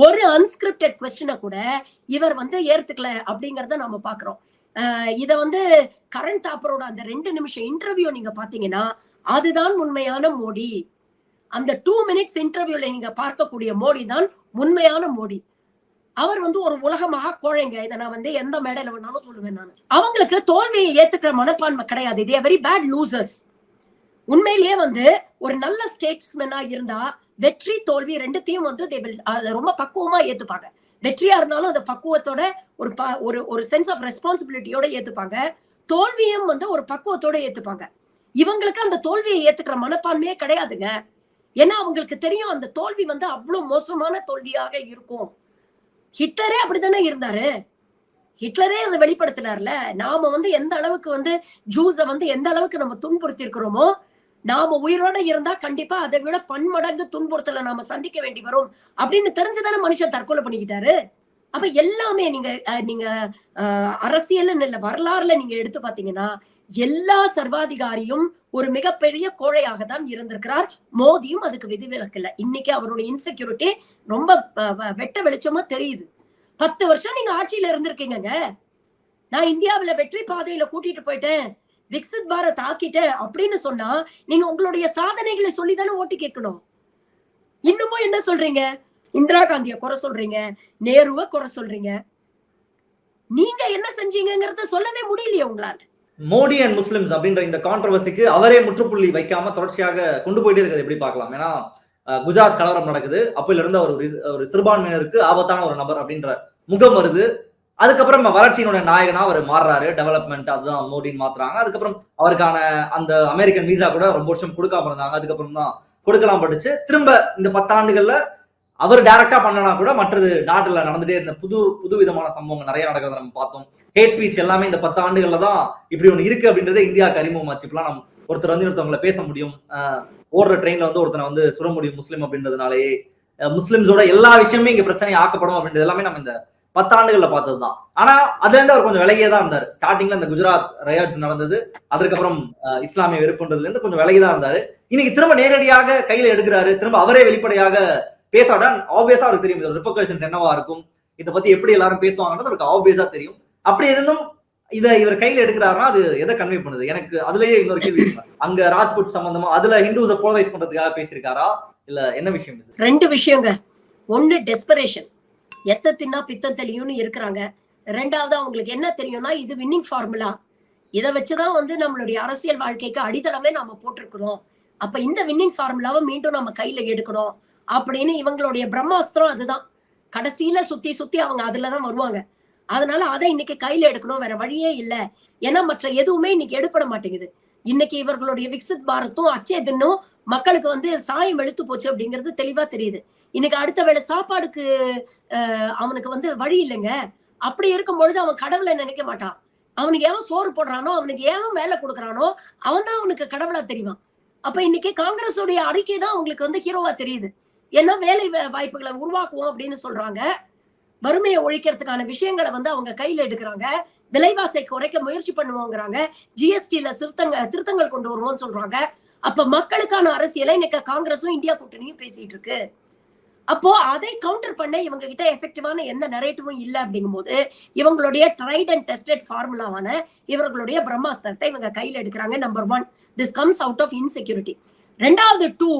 ஒரு அன்ஸ்கிரிப்டட் கொஸ்டினை கூட இவர் வந்து ஏத்துக்கல அப்படிங்கிறத நம்ம பாக்குறோம். இதை வந்து கரண் தாப்பரோட அந்த ரெண்டு நிமிஷம் இன்டர்வியூ நீங்க பாத்தீங்கன்னா அதுதான் உண்மையான மோடி. அந்த டூ மினிட்ஸ் இன்டர்வியூல நீங்க பார்க்கக்கூடிய மோடி தான் உண்மையான மோடி. அவர் வந்து ஒரு உலக மகா கோழைங்க. இதை நான் வந்து எந்த மேடையில வேணாலும் சொல்லுவேன் நான். அவங்களுக்கு தோல்வியை ஏத்துக்கிற மனப்பான்மை கிடையாது. இதே வெரி பேட் லூசர்ஸ் உண்மையிலேயே வந்து ஒரு நல்ல ஸ்டேட்ஸ்மேனா இருந்தா வெற்றி தோல்வி ரெண்டுத்தையும் வந்து they ரொம்ப பக்குவமா ஏத்துப்பாங்க. வெற்றியா இருந்தாலும் அந்த பக்குவத்தோட ஒரு ப- ஒரு ஒரு சென்ஸ் ஆஃப் ரெஸ்பான்சிபிலிட்டியோட ஏத்துப்பாங்க. தோல்வியும் வந்து ஒரு பக்குவத்தோட ஏத்துப்பாங்க. இவங்களுக்கு அந்த தோல்வியை ஏத்துக்கிற மனப்பான்மையே கிடையாதுங்க. ஏன்னா அவங்களுக்கு தெரியும் அந்த தோல்வி வந்து அவ்வளவு மோசமான தோல்வியாக இருக்கும். ஹிட்லரே அப்படித்தானே இருந்தாரு? ஹிட்லரே அதை வெளிப்படுத்தினார்ல. நாம வந்து எந்த அளவுக்கு வந்து ஜூஸை வந்து எந்த அளவுக்கு நம்ம துன்புறுத்தி இருக்கிறோமோ நாம உயிரோட இருந்தா கண்டிப்பா அதை விட பன்மடங்கு துன்புறுத்தலை நாம சந்திக்க வேண்டி வரும் அப்படின்னு தெரிஞ்சுதானே மனுஷன் தற்கொலை பண்ணிக்கிட்டாரு. அப்ப எல்லாமே நீங்க நீங்க அஹ், அரசியல்னு இல்ல வரலாறுல நீங்க எடுத்து பாத்தீங்கன்னா எல்லா சர்வாதிகாரியும் ஒரு மிகப்பெரிய கோழையாக தான் இருந்திருக்கிறார். மோதியும் அதுக்கு விதிவிலக்கு இல்ல இன்னைக்கு அவருடைய இன்செக்யூரிட்டி ரொம்ப வ- வெட்ட வெளிச்சமா தெரியுது. பத்து வருஷம் நீங்க ஆட்சியில இருந்திருக்கீங்க நான் இந்தியாவில வெற்றி பாதையில கூட்டிட்டு போயிட்டேன். விக்சித் பாரத் ஆக்கிட்டேன் அப்படின்னு சொன்னா நீங்க உங்களுடைய சாதனைகளை சொல்லி தானே ஓட்டு கேட்கணும். இன்னமும் என்ன சொல்றீங்க? இந்திரா காந்திய குறை சொல்றீங்க நேருவை குறை சொல்றீங்க. நீங்க என்ன செஞ்சீங்கிறத சொல்லவே முடியலையே உங்களால. மோடி அண்ட் முஸ்லிம்ஸ் அப்படின்ற இந்த கான்ட்ரவர்சிக்கு அவரே முற்றுப்புள்ளி வைக்காம தொடர்ச்சியாக கொண்டு போயிட்டே இருக்கிறது எப்படி பார்க்கலாம்? ஏன்னா குஜராத் கலவரம் நடக்குது. அப்பையில இருந்து அவர் ஒரு ஒரு சிறுபான்மையினருக்கு ஆபத்தான ஒரு நபர் அப்படின்ற முகம் வருது. அதுக்கப்புறம் வளர்ச்சியினுடைய நாயகனா அவர் மாறுறாரு. டெவலப்மெண்ட் அதுதான் மோடின்னு மாத்துறாங்க. அதுக்கப்புறம் அவருக்கான அந்த அமெரிக்கன் வீசா கூட ரொம்ப வருஷம் கொடுக்காம இருந்தாங்க. அதுக்கப்புறம் தான் கொடுக்கலாம் பட்டுச்சு திரும்ப இந்த பத்தாண்டுகள்ல அவர் டைரக்டா பண்ணனா கூட மற்றது நாட்டுல நடந்துட்டே இருந்த புது புது விதமான சம்பவங்கள் நிறைய நடக்கிறத நம்ம பார்த்தோம். ஹேட் ஸ்பீச் எல்லாமே இந்த பத்து ஆண்டுகள்ல தான் இப்படி ஒண்ணு இருக்கு அப்படின்றதே இந்தியாவுக்கு அறிமுகமாச்சு இப்பெல்லாம் நம்ம ஒருத்தர் வந்து ஒருத்தவங்களை பேச முடியும். ஓடுற ட்ரெயின்ல வந்து ஒருத்தனை வந்து சுட முடியும். முஸ்லீம் அப்படின்றதுனாலேயே முஸ்லிம்ஸோட எல்லா விஷயமே இங்க பிரச்சனை ஆக்கப்படும் அப்படின்றது எல்லாமே நம்ம இந்த பத்தாண்டுகள்ல பார்த்ததுதான். ஆனா அதுல இருந்து அவர் கொஞ்சம் விலகியே தான் இருந்தாரு. ஸ்டார்டிங்ல இந்த குஜராத் ரயாட்ஸ் நடந்தது. அதுக்கப்புறம் இஸ்லாமிய வெறுப்புன்றதுல இருந்து கொஞ்சம் விலகி தான் இருந்தாரு. இன்னைக்கு திரும்ப நேரடியாக கையில எடுக்கிறாரு. திரும்ப அவரே வெளிப்படையாக பேசாட ஆப்வியஸா அவருக்கு தெரியும். இதோட ரிப்பர்கஷன்ஸ் என்னவா இருக்கும்? இதை பத்தி எப்படி எல்லாரும் பேசுவாங்கன்றது அவருக்கு ஆப்வியஸா தெரியும். அப்படி இருந்தும் இதை இவர் கையில எடுக்கிறாருன்னா அது எதை கன்வே பண்ணுது? எனக்கு அதுலயே இன்னொரு கேள்வி அங்க ராஜ்புட் சம்பந்தமா அதுல ஹிந்துஸ போலரைஸ் பண்றதுக்காக பேசியிருக்காரா? இல்ல என்ன விஷயம் ரெண்டு விஷயங்க. ஒன்னு டெஸ்பரேஷன் எத்த தின்னா பித்தம் தெளியும்னு இருக்கிறாங்க. ரெண்டாவது அவங்களுக்கு என்ன தெரியும்னா இது வின்னிங் ஃபார்முலா இதை வச்சுதான் வந்து நம்மளுடைய அரசியல் வாழ்க்கைக்கு அடித்தளமே நாம போட்டிருக்கிறோம். அப்ப இந்த வின்னிங் ஃபார்முலாவை மீண்டும் நம்ம கையில எடுக்கணும். அப்படின்னு இவங்களுடைய பிரம்மாஸ்திரம் அதுதான். கடைசியில சுத்தி சுத்தி அவங்க அதுலதான் வருவாங்க. அதனால அதை இன்னைக்கு கையில எடுக்கணும். வேற வழியே இல்லை. ஏன்னா மற்ற எதுவுமே இன்னைக்கு எடுப்பட மாட்டேங்குது. இன்னைக்கு இவர்களுடைய விக்சித் பாரத்தும் அச்சே தின்னும் மக்களுக்கு வந்து சாயம் வெளுத்து போச்சு அப்படிங்கிறது தெளிவா தெரியுது. இன்னைக்கு அடுத்த வேளை சாப்பாடுக்கு அவனுக்கு வந்து வழி இல்லைங்க. அப்படி இருக்கும் பொழுது அவன் கடவுளை நினைக்க மாட்டான். அவனுக்கு ஏன் சோறு போடுறானோ அவனுக்கு ஏன் வேலை கொடுக்குறானோ அவன் தான் அவனுக்கு கடவுளா தெரியுவான் அப்ப இன்னைக்கு காங்கிரஸுடைய அறிக்கை தான் அவங்களுக்கு வந்து ஹீரோவா தெரியுது. ஏன்னா வேலை வா- வாய்ப்புகளை உருவாக்குவோம் அப்படின்னு சொல்றாங்க. வறுமையை ஒழிக்கிறதுக்கான விஷயங்களை வந்து அவங்க கையில எடுக்கிறாங்க. விலைவாசை குறைக்க முயற்சி பண்ணுவோங்கிறாங்க. ஜிஎஸ்டில திருத்தங்க திருத்தங்கள் கொண்டு வருவோம்னு சொல்றாங்க. அப்ப மக்களுக்கான அரசியலை இன்னைக்கு காங்கிரஸும் இந்தியா கூட்டணியும் பேசிட்டு இருக்கு. அப்போ அதை கவுண்டர் பண்ண இவங்க கிட்ட எஃபெக்டிவான எந்த நரேட்டிவும் இல்லை அப்படிங்கும்போது இவங்களுடைய ட்ரைட் அண்ட் டெஸ்டட் ஃபார்முலாவான இவர்களுடைய பிரம்மாஸ்திரத்தை இவங்க கையில் எடுக்கிறாங்க number one this comes out of insecurity ரெண்டாவது டூ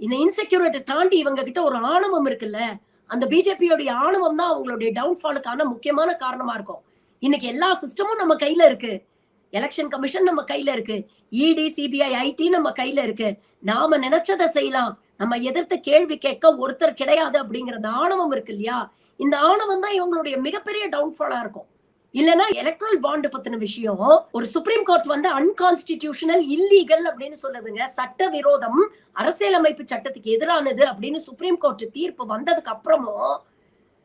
இந்த இன்செக்யூரிட்டி தாண்டி இவங்க கிட்ட ஒரு ஆணவம் இருக்குல்ல அந்த பிஜேபியோடைய ஆணவம் தான் அவங்களுடைய டவுன்ஃபாலுக்கான முக்கியமான காரணமா இருக்கும். இன்னைக்கு எல்லா சிஸ்டமும் நம்ம கையில இருக்கு. எலெக்ஷன் கமிஷன் நம்ம கையில இருக்கு. இடி சிபிஐ ஐடி நம்ம கையில இருக்கு. நாம நினைச்சதை செய்யலாம். நம்ம எதிர்த்து கேள்வி கேட்க ஒருத்தர் கிடையாது அப்படிங்கிற ஆணவம் இருக்கு இல்லையா? இந்த ஆணவம் தான் இவங்களுடைய மிகப்பெரிய டவுன்ஃபாலா இருக்கும். இல்லனா எலக்ட்ரல் பாண்ட் பத்தின விஷயம் ஒரு சுப்ரீம் கோர்ட் வந்து அன்கான்ஸ்டிடியூஷனல் இல்லீகல் அப்படின்னு சொல்லுதுங்க. சட்ட விரோதம் அரசியலமைப்பு சட்டத்துக்கு எதிரானது அப்படின்னு சுப்ரீம் கோர்ட் தீர்ப்பு வந்ததுக்கு அப்புறமும்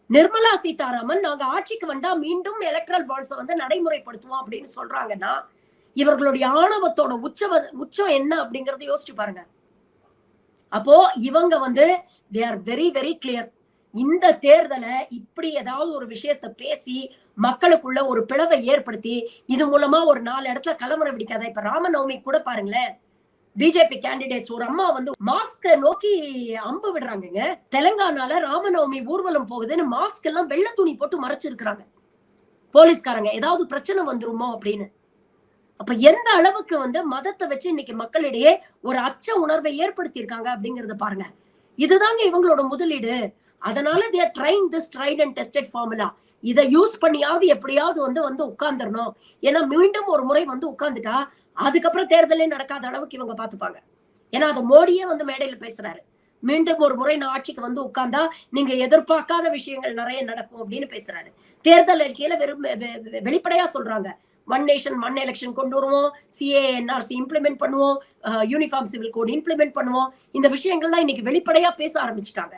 நிர்மலா சீதாராமன் நாங்க ஆட்சிக்கு வந்தா மீண்டும் எலக்ட்ரல் பாண்ட்ஸை வந்து நடைமுறைப்படுத்துவோம் அப்படின்னு சொல்றாங்கன்னா இவர்களுடைய ஆணவத்தோட உச்ச உச்சம் என்ன அப்படிங்கறத யோசிச்சு பாருங்க. அப்போ இவங்க வந்து they are very very clear இந்த தேர்தலை இப்படி ஏதாவது ஒரு விஷயத்த பேசி மக்களுக்குள்ள ஒரு பிளவை ஏற்படுத்தி இது மூலமா ஒரு நாலு இடத்துல கலவரம் பிடிக்காத இப்ப ராமநவமி கூட பாருங்களேன். பிஜேபி கேண்டிடேட்ஸ் ஒரு அம்மா வந்து மாஸ்க நோக்கி அம்பு விடுறாங்கங்க. தெலங்கானால ராமநவமி ஊர்வலம் போகுதுன்னு மாஸ்க் எல்லாம் வெள்ளை துணி போட்டு மறைச்சிருக்கிறாங்க. போலீஸ்காரங்க ஏதாவது பிரச்சனை வந்துருமோ அப்படின்னு. அப்ப எந்த அளவுக்கு வந்து மதத்தை வச்சு இன்னைக்கு மக்களிடையே ஒரு அச்ச உணர்வை ஏற்படுத்தியிருக்காங்க அப்படிங்கறத பாருங்க. இதுதாங்க இவங்களோட முதலீடு. அதனால they're trying this tried and tested formula இதை யூஸ் பண்ணியாவது எப்படியாவது வந்து வந்து உட்கார்ந்துடணும். ஏன்னா மீண்டும் ஒரு முறை வந்து உட்கார்ந்துட்டா அதுக்கப்புறம் தேர்தலே நடக்காத அளவுக்கு இவங்க பாத்துப்பாங்க ஏன்னா அது மோடியே வந்து மேடையில பேசுறாரு. மீண்டும் ஒரு முறை நான் ஆட்சிக்கு வந்து உட்கார்ந்தா நீங்க எதிர்பார்க்காத விஷயங்கள் நிறைய நடக்கும் அப்படின்னு பேசுறாரு. தேர்தல் அறிக்கையில வெறும் வெ- வெளிப்படையா சொல்றாங்க. ஒன் நேஷன் ஒன் எலெக்ஷன் கொண்டு வருவோம். சிஏஎன்ஆர்சி இம்ப்ளிமெண்ட் பண்ணுவோம். யூனிஃபார்ம் சிவில் கோட் இம்ப்ளிமெண்ட் பண்ணுவோம். இந்த விஷயங்கள்லாம் இன்னைக்கு வெளிப்படையா பேச ஆரம்பிச்சிட்டாங்க.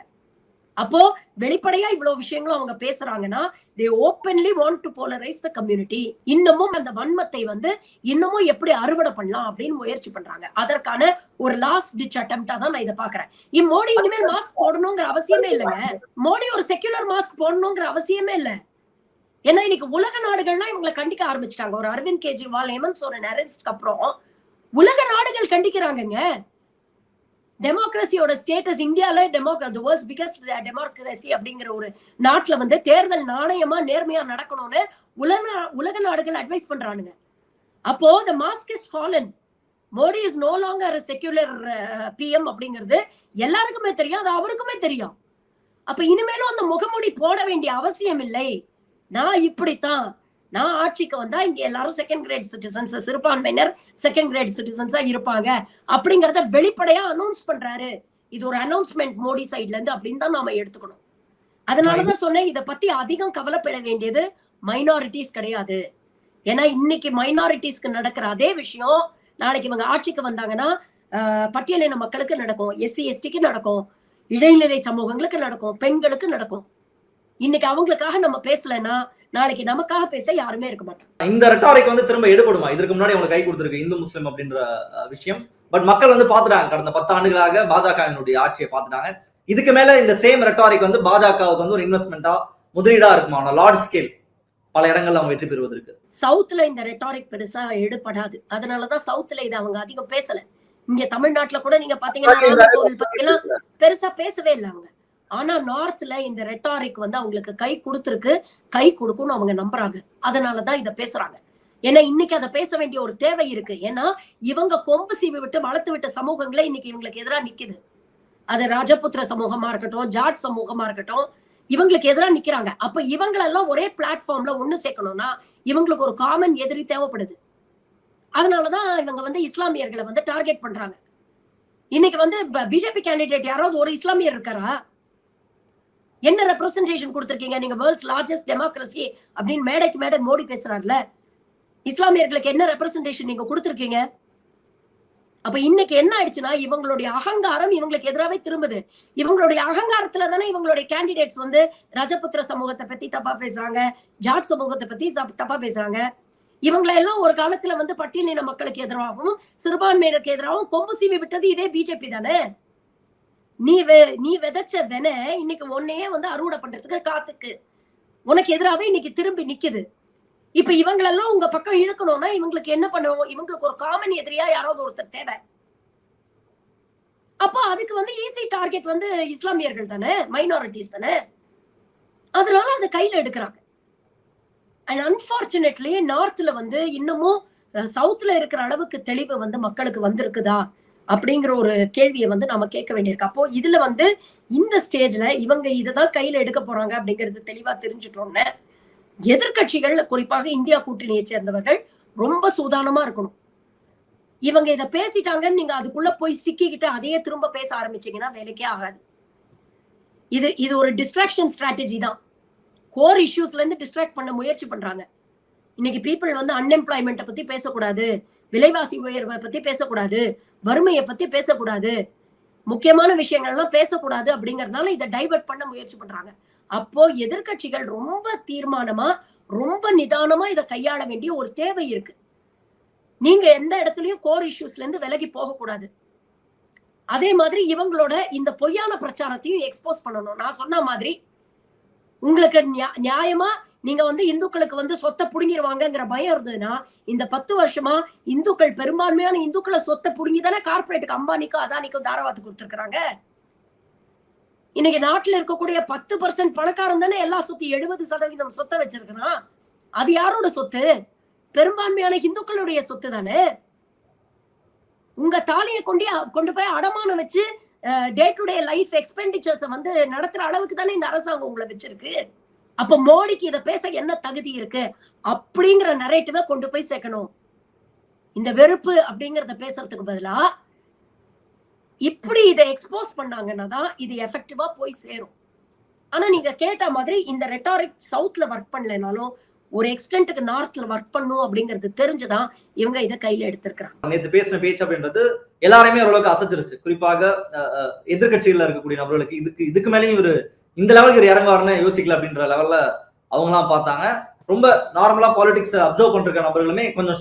அப்போ வெளிப்படையா இவ்வளவு விஷயங்களும் அவங்க பேசுறாங்கன்னா they openly want to polarise the community இன்னமும் அந்த வன்மத்தை வந்து இன்னமும் எப்படி அறுவடை பண்ணலாம் அப்படின்னு முயற்சி பண்றாங்க. அதற்கான ஒரு லாஸ்ட் டிச் அட்டம்ப்டா தான் நான் இதை பாக்குறேன் இம்மோடி இனிமேல் மாஸ்க் போடணுங்கிற அவசியமே இல்லைங்க. மோடி ஒரு செக்யுலர் மாஸ்க் போடணுங்கிற அவசியமே இல்ல. ஏன்னா இன்னைக்கு உலக நாடுகள்லாம் இவங்களை கண்டிக்க ஆரம்பிச்சிட்டாங்க. ஒரு அரவிந்த் கெஜ்ரிவால் ஹேமந்த் சோரன் அரெஸ்ட்க்கு அப்புறம் உலக நாடுகள் கண்டிக்கிறாங்கங்க. டெமோக்ரஸியோட ஸ்டேட்டஸ் இந்தியால டெமோக்ரா வேர்ல்ட்ஸ் பிகஸ்ட் டெமோக்ரஸி அப்படிங்கிற ஒரு நாட்டுல வந்து தேர்தல் நாணயமா நேர்மையா நடக்கணும்னு உலக உலக நாடுகள் அட்வைஸ் பண்றானுங்க. அப்போ the mask is fallen Modi is no longer secular PM அப்படிங்கிறது எல்லாருக்குமே தெரியும். அது அவருக்குமே தெரியும். அப்ப இனிமேலும் அந்த முகமூடி போட வேண்டிய அவசியம் இல்லை. நான் இப்படித்தான். நான் ஆட்சிக்கு வந்தா இங்க எல்லாரும் செகண்ட் கிரேட் சிட்டிசன்ஸ் சிறுபான்மையினர் செகண்ட் கிரேட் சிட்டிசன்ஸா இருப்பாங்க. அப்படிங்கறத வெளிப்படையா அனௌன்ஸ் பண்றாரு. இது ஒரு அனௌன்ஸ்மெண்ட் மோடி சைட்ல இருந்து அப்படின்னு தான் நாம எடுத்துக்கணும். அதனாலதான் சொன்னேன் இத பத்தி அதிகம் கவலைப்பட வேண்டியது மைனாரிட்டிஸ் கிடையாது. ஏன்னா இன்னைக்கு மைனாரிட்டிஸ்க்கு நடக்கிற அதே விஷயம் நாளைக்கு இவங்க ஆட்சிக்கு வந்தாங்கன்னா பட்டியலின மக்களுக்கு நடக்கும். எஸ்சி எஸ்டிக்கு நடக்கும். இடைநிலை சமூகங்களுக்கு நடக்கும். பெண்களுக்கு நடக்கும். இன்னைக்கு அவங்களுக்காக நம்ம பேசலைன்னா நாளைக்கு நமக்காக பேச யாருமே இருக்க மாட்டாங்க. இந்த ரெட்டாரிக் வந்து திரும்ப எடுபடுமா? இதற்கு முன்னாடி அவங்களுக்கு கை கொடுத்திருக்கு இந்து முஸ்லிம் அப்படின்ற விஷயம். பட் மக்கள் வந்து பாத்துட்டாங்க கடந்த பத்து ஆண்டுகளாக பாஜகவினுடைய ஆட்சியை பாத்துட்டாங்க இதுக்கு மேல இந்த சேம் ரெட்டாரிக் வந்து பாஜகவுக்கு வந்து ஒரு இன்வெஸ்ட்மெண்டா முதலீடா இருக்குமா? லார்ஜ் ஸ்கேல் பல இடங்கள்ல அவங்க வெற்றி பெறுவதற்கு. சவுத்ல இந்த ரெட்டாரிக் பெருசா எடுபடாது. அதனாலதான் சவுத்ல இதை அவங்க அதிகம் பேசல. இங்க தமிழ்நாட்டுல கூட நீங்க பாத்தீங்கன்னா பெருசா பேசவே இல்லை அவங்க. ஆனா நார்த்ல இந்த ரெட்டாரிக் வந்து அவங்களுக்கு கை கொடுத்துருக்கு. கை கொடுக்கும்னு அவங்க நம்புறாங்க. அதனாலதான் இதை பேசுறாங்க. ஏன்னா இன்னைக்கு அதை பேச வேண்டிய ஒரு தேவை இருக்கு. ஏன்னா இவங்க கொம்பு சீவி விட்டு வளர்த்து விட்ட சமூகங்களே இன்னைக்கு இவங்களுக்கு எதிராக நிக்குது. அது ராஜபுத்திர சமூகமா இருக்கட்டும் ஜாட் சமூகமா இருக்கட்டும் இவங்களுக்கு எதிராக நிக்கிறாங்க. அப்ப இவங்களெல்லாம் ஒரே பிளாட்ஃபார்ம்ல ஒண்ணு சேர்க்கணும்னா இவங்களுக்கு ஒரு காமன் எதிரி தேவைப்படுது. அதனாலதான் இவங்க வந்து இஸ்லாமியர்களை வந்து டார்கெட் பண்றாங்க. இன்னைக்கு வந்து பிஜேபி கேண்டிடேட் யாராவது ஒரு இஸ்லாமியர் இருக்காரா? என்ன ரெப்ரசன்டேஷன் கொடுத்துருக்கீங்க? நீங்க வேர்ல்ட்ஸ் லார்ஜஸ்ட் டெமோக்ரஸி அப்படின்னு மேடைக்கு மேடை மோடி பேசுறாருல. இஸ்லாமியர்களுக்கு என்ன ரெப்ரசன்டேஷன் நீங்க கொடுத்துருக்கீங்க? அப்ப இன்னைக்கு என்ன ஆயிடுச்சுன்னா இவங்களுடைய அகங்காரம் இவங்களுக்கு எதிராவே திரும்புது. இவங்களுடைய அகங்காரத்துல தானே இவங்களுடைய கேண்டிடேட்ஸ் வந்து ரஜபுத்திர சமூகத்தை பத்தி தப்பா பேசுறாங்க ஜாட் சமூகத்தை பத்தி தப்பா பேசுறாங்க. இவங்களை எல்லாம் ஒரு காலத்துல வந்து பட்டியலின மக்களுக்கு எதிராகவும் சிறுபான்மையினருக்கு எதிராகவும் கொம்பு சீவி விட்டது இதே பிஜேபி தானே? நீ வெ- நீ விதைச்ச வென இன்னைக்கு உன்னையே வந்து அறுவடை பண்றதுக்கு காத்துக்கு. உனக்கு எதிராவே இன்னைக்கு திரும்பி நிக்குது. இப்ப இவங்களெல்லாம் உங்க பக்கம் இழுக்கணும்னா இவங்களுக்கு என்ன பண்ணணும்? இவங்களுக்கு ஒரு காமன் எதிரியா யாராவது ஒருத்தர் தேவை. அப்போ அதுக்கு வந்து ஈஸி டார்கெட் வந்து இஸ்லாமியர்கள் தானே? மைனாரிட்டிஸ் தானே? அதனால அதை கையில எடுக்கிறாங்க. அண்ட் அன்பார்ச்சுனேட்லி நார்த்ல வந்து இன்னமும் சவுத்ல இருக்கிற அளவுக்கு தெளிவு வந்து மக்களுக்கு வந்திருக்குதா? அப்படிங்கிற ஒரு கேள்வியை வந்து நாம கேட்க வேண்டியிருக்கு. அப்போ இதுல வந்து இந்த ஸ்டேஜ்ல இவங்க இதைதான் கையில எடுக்க போறாங்க அப்படிங்கிறது தெளிவா தெரிஞ்சுட்டோம்னு எதிர்கட்சிகள் குறிப்பாக இந்தியா கூட்டணியை சேர்ந்தவர்கள் ரொம்ப சூதானமா இருக்கணும். இவங்க இத பேசிட்டாங்கன்னு நீங்க அதுக்குள்ள போய் சிக்கிக்கிட்டு அதையே திரும்ப பேச ஆரம்பிச்சீங்கன்னா வேலைக்கே ஆகாது. இது இது ஒரு டிஸ்ட்ராக்ஷன் ஸ்ட்ராட்டஜி தான். கோர் இஷ்யூஸ்ல இருந்து டிஸ்ட்ராக்ட் பண்ண முயற்சி பண்றாங்க. இன்னைக்கு பீப்புள் வந்து அன்எம்ப்ளாய்மெண்ட்டை பத்தி பேசக்கூடாது. விலைவாசி உயர்வை பத்தி பேசக்கூடாது. வறுமையை பத்தி பேசக்கூடாது. முக்கியமான விஷயங்கள்லாம் பேசக்கூடாது அப்படிங்கறதுனால இதை டைவர்ட் பண்ண முயற்சி பண்றாங்க. அப்போ எதிர்க்கட்சிகள் ரொம்ப தீர்மானமா ரொம்ப நிதானமா இதை கையாள வேண்டிய ஒரு தேவை இருக்கு. நீங்க எந்த இடத்துலயும் கோர் இஷ்யூஸ்ல இருந்து விலகி போகக்கூடாது அதே மாதிரி இவங்களோட இந்த பொய்யான பிரச்சாரத்தையும் எக்ஸ்போஸ் பண்ணணும். நான் சொன்ன மாதிரி உங்களுக்கு நியா- நியாயமா நீங்க வந்து இந்துக்களுக்கு வந்து சொத்தை புடுங்கிடுவாங்கங்கிற பயம் இருந்ததுன்னா இந்த பத்து வருஷமா இந்துக்கள் பெரும்பான்மையான இந்துக்களை சொத்தை புடுங்கி தானே கார்பரேட்டுக்கு அம்பானிக்கும் அதானிக்கும் தாராவாத்து கொடுத்துருக்காங்க இன்னைக்கு நாட்டுல இருக்கக்கூடிய பத்து பர்சன்ட் பணக்காரன் தானே எல்லா சொத்து எழுபது சதவீதம் சொத்தை வச்சிருக்கிறான். அது யாரோட சொத்து? பெரும்பான்மையான இந்துக்களுடைய சொத்து தானே? உங்க தாலியை கொண்டு கொண்டு போய் அடமானம் வச்சு day to day life expenditures வந்து நடத்துற அளவுக்கு தானே இந்த அரசாங்கம் உங்களை வச்சிருக்கு. அப்ப மோடிக்கு இத பேச என்ன தகுதி இருக்கு? அப்படிங்கிற நரேட்டிவ கொண்டு போய் சேர்க்கணும். இந்த வெறுப்பு அப்படிங்கறத பேசுறதுக்கு பதிலா இப்படி இதை எக்ஸ்போஸ் பண்ணாங்கன்னா தான் இது எஃபெக்டிவா போய் சேரும். ஆனா நீங்க கேட்ட மாதிரி இந்த ரெட்டாரிக் சவுத்ல ஒர்க் பண்ணலனாலும் ஒரு எக்ஸ்டென்ட்டுக்கு நார்த்ல ஒர்க் பண்ணும் அப்படிங்கிறது தெரிஞ்சுதான் இவங்க இதை கையில எடுத்திருக்கிறாங்க. நேற்று பேசின பேச்சு அப்படின்றது எல்லாருமே ஓரளவுக்கு அசைச்சிருச்சு குறிப்பாக அஹ், இருக்கக்கூடிய நபர்களுக்கு இதுக்கு இதுக்கு மேலேயும் ஒரு இந்த லெவலுக்கு இவர் இறங்குவார்னு யோசிக்கல அப்படின்ற லெவல்ல அவங்கலாம் பார்த்தாங்க. ரொம்ப நார்மலா பாலிடிக்ஸ் அப்சர்வ் பண்ணிருக்க நபர்களுமே கொஞ்சம்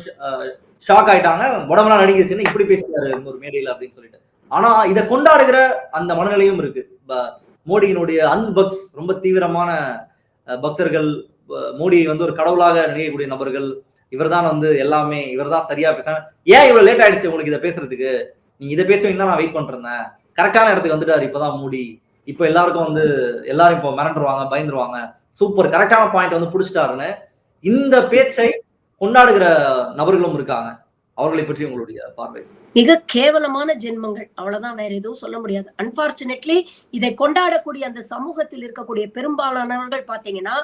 ஷாக் ஆயிட்டாங்க. உடம்புலாம் நடிக்கிச்சுன்னு இப்படி பேசுறாரு ஒரு மேடையில் அப்படின்னு சொல்லிட்டு. ஆனா இதை கொண்டாடுகிற அந்த மனநிலையும் இருக்கு. ப- மோடியினுடைய அன்பக்ஸ் ரொம்ப தீவிரமான பக்தர்கள் மோடியை வந்து ஒரு கடவுளாக நினைக்கக்கூடிய நபர்கள் இவர்தான் வந்து எல்லாமே இவர் தான் சரியா பேசுறாங்க. ஏன் இவ்வளவு லேட் ஆயிடுச்சு உங்களுக்கு இதை பேசுறதுக்கு? நீங்க இதை பேசுவீங்கன்னா நான் வெயிட் பண்றேன் கரெக்டான இடத்துக்கு வந்துட்டாரு இப்பதான் மோடி. இப்போ எல்லாருக்கும் வந்து எல்லாரும் இப்போ மிரண்டுருவாங்க பயந்துருவாங்க. சூப்பர் கரெக்டான பாயிண்ட் வந்து புடிச்சிட்டாருன்னு இந்த பேச்சை கொண்டாடுகிற நபர்களும் இருக்காங்க. அவர்களை பற்றி உங்களுடைய பார்வை. மிக கேவலமான ஜென்மங்கள். அவ்வளவுதான். வேற எதுவும் சொல்ல முடியாது. அன்பார்ச்சுனேட்லி இதை கொண்டாடக்கூடிய அந்த சமூகத்தில் இருக்கக்கூடிய பெரும்பாலானவர்கள் பாத்தீங்கன்னா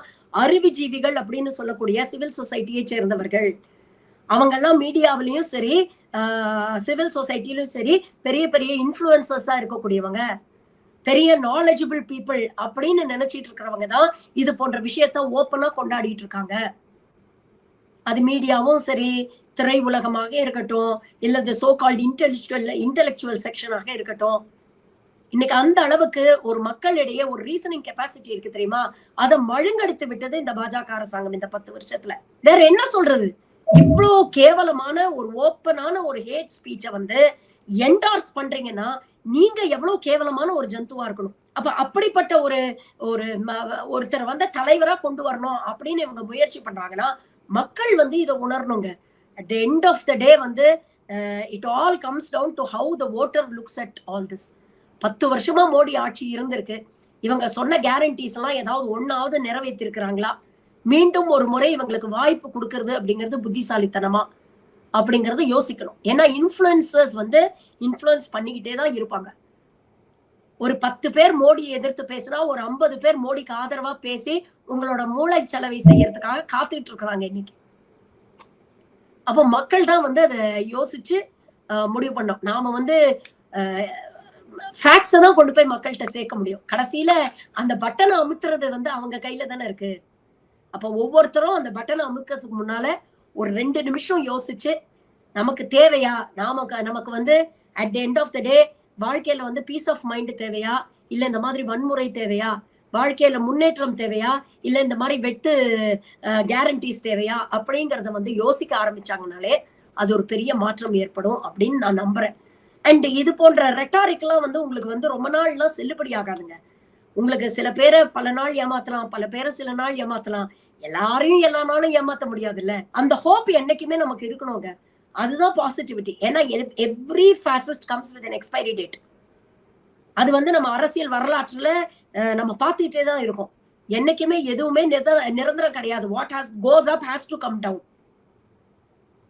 அறிவுஜீவிகள் அப்படின்னு சொல்லக்கூடிய சிவில் சொசைட்டியை சேர்ந்தவர்கள். அவங்கெல்லாம் மீடியாவிலையும் சரி சிவில் சொசைட்டிலையும் சரி பெரிய பெரிய இன்ஃப்ளூயன்சர்ஸா இருக்கக்கூடியவங்க. பெரிய நாலேஜபிள் பீப்புள் அப்படின்னு நினைச்சிட்டு இருக்கிறவங்க தான் இது போன்ற விஷயத்த ஓப்பனா கொண்டாடிட்டு இருக்காங்க. அது மீடியாவும் சரி திரை உலகமாக இருக்கட்டும் இல்ல இந்த சோ கால்ட் இன்டெலெக்சுவல் இன்டெலெக்சுவல் செக்ஷனாக இருக்கட்டும். இன்னைக்கு அந்த அளவுக்கு ஒரு மக்களிடையே ஒரு ரீசனிங் கெப்பாசிட்டி இருக்கு தெரியுமா? அதை மழுங்கடித்து விட்டது இந்த பாஜக அரசாங்கம் இந்த பத்து வருஷத்துல. வேற என்ன சொல்றது? இவ்வளோ கேவலமான ஒரு ஓப்பனான ஒரு ஹேட் ஸ்பீச்சை வந்து என்டார்ஸ் பண்றீங்கன்னா நீங்க எவ்வளவு கேவலமான ஒரு ஜந்துவா இருக்கணும். அப்ப அப்படிப்பட்ட ஒரு ஒரு ஒருத்தர் வந்து தலைவரா கொண்டு வரணும் அப்படின்னு இவங்க முயற்சி பண்றாங்கன்னா மக்கள் வந்து இதை உணரணுங்க. At the end of the day வந்து it all comes down to how the voter looks at all this பத்து வருஷமா மோடி ஆட்சி இருந்திருக்கு. இவங்க சொன்ன கேரண்டிஸ் எல்லாம் ஏதாவது ஒன்னாவது நிறைவேற்றிருக்கிறாங்களா? மீண்டும் ஒரு முறை இவங்களுக்கு வாய்ப்பு கொடுக்கறது அப்படிங்கிறது புத்திசாலித்தனமா? அப்படிங்கறத யோசிக்கணும். ஏன்னா இன்ஃப்ளூயன்சர்ஸ் வந்து இன்ஃப்ளூயன்ஸ் பண்ணிக்கிட்டே தான் இருப்பாங்க. ஒரு பத்து பேர் மோடியை எதிர்த்து பேசினா ஒரு ஐம்பது பேர் மோடிக்கு ஆதரவா பேசி உங்களோட மூளை செலவை செய்யறதுக்காக காத்துக்கிட்டு இருக்கிறாங்க இன்னைக்கு. அப்போ மக்கள் தான் வந்து அதை யோசிச்சு முடிவு பண்ணோம் நாம வந்து ஃபேக்ஸை தான் கொண்டு போய் மக்கள்கிட்ட சேர்க்க முடியும். கடைசியில அந்த பட்டனை அமுத்துறது வந்து அவங்க கையில தானே இருக்கு. அப்போ ஒவ்வொருத்தரும் அந்த பட்டனை அமுக்கிறதுக்கு முன்னால ஒரு ரெண்டு நிமிஷம் யோசிச்சு நமக்கு தேவையா? நமக்கு நமக்கு வந்து at the end of the day வாழ்க்கையில வந்து பீஸ் ஆஃப் மைண்ட் தேவையா? இல்ல இந்த மாதிரி வன்முறை தேவையா? வாழ்க்கையில முன்னேற்றம் தேவையா? இல்ல இந்த மாதிரி வெட்டு கேரண்டிஸ் தேவையா? அப்படிங்கறத வந்து யோசிக்க ஆரம்பிச்சாங்கனாலே அது ஒரு பெரிய மாற்றம் ஏற்படும் அப்படின்னு நான் நம்புறேன். அண்ட் இது போன்ற ரெட்டாரிக்லாம் வந்து உங்களுக்கு வந்து ரொம்ப நாள்லாம் செல்லுபடி ஆகாதுங்க உங்களுக்கு சில பேரை பல நாள் ஏமாத்தலாம் பல பேரை சில நாள் ஏமாத்தலாம். எல்லாரையும் எல்லா நாளும் ஏமாத்த முடியாதுல்ல? அந்த ஹோப் என்னைக்குமே நமக்கு இருக்கணுங்க. அதுதான் பாசிட்டிவிட்டி ஏன்னா every fascist comes with expiry date அது வந்து நம்ம அரசியல் வரலாற்றுல நம்ம பார்த்துக்கிட்டே தான் இருக்கோம். என்னைக்குமே எதுவுமே நிரந்தர- நிரந்தரம் கிடையாது. What has goes up has to come down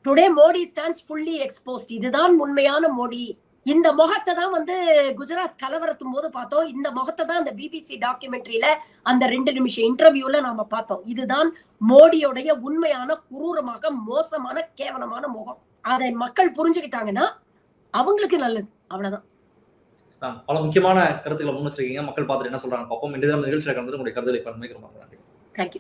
today Modi stands fully exposed இதுதான் உண்மையான மோடி இந்த முகத்தை தான் வந்து குஜராத் கலவரத்தும் போது பார்த்தோம். இந்த முகத்தை தான் அந்த பிபிசி டாக்குமெண்ட்ரியில அந்த ரெண்டு நிமிஷம் இன்டர்வியூல நாம பார்த்தோம். இதுதான் மோடியோடைய உண்மையான குரூரமாக மோசமான கேவலமான முகம். அதை மக்கள் புரிஞ்சுக்கிட்டாங்கன்னா அவங்களுக்கு நல்லது. அவ்வளவுதான். பல முக்கியமான கருத்துக்களை முன் வச்சிருக்கீங்க. மக்கள் பார்த்துட்டு என்ன சொல்றாங்க பார்ப்போம். இந்த நிகழ்ச்சியில் கலந்து உங்களுடைய கருத்துக்களை பகிர்ந்து ரொம்ப நன்றி. தேங்க்யூ